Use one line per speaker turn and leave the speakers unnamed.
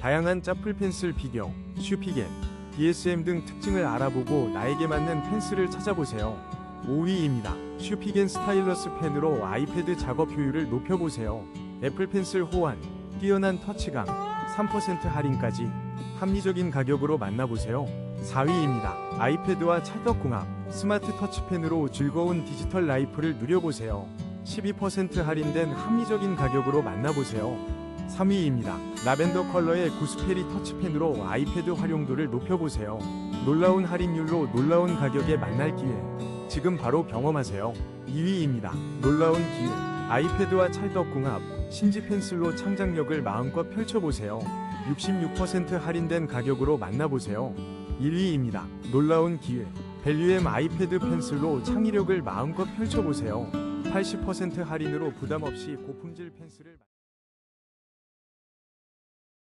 다양한 짜풀 펜슬 비교, 슈피겐, DSM 등 특징을 알아보고 나에게 맞는 펜슬을 찾아보세요. 5위입니다. 슈피겐 스타일러스 펜으로 아이패드 작업 효율을 높여보세요. 애플 펜슬 호환, 뛰어난 터치감, 3% 할인까지 합리적인 가격으로 만나보세요. 4위입니다. 아이패드와 찰떡궁합, 스마트 터치펜으로 즐거운 디지털 라이프를 누려보세요. 12% 할인된 합리적인 가격으로 만나보세요. 3위입니다. 라벤더 컬러의 구스페리 터치펜으로 아이패드 활용도를 높여보세요. 놀라운 할인율로 놀라운 가격에 만날 기회. 지금 바로 경험하세요. 2위입니다. 놀라운 기회. 아이패드와 찰떡궁합, 신지 펜슬로 창작력을 마음껏 펼쳐보세요. 66% 할인된 가격으로 만나보세요. 1위입니다. 놀라운 기회. 벨류엠 아이패드 펜슬로 창의력을 마음껏 펼쳐보세요. 80% 할인으로 부담 없이 고품질 펜슬을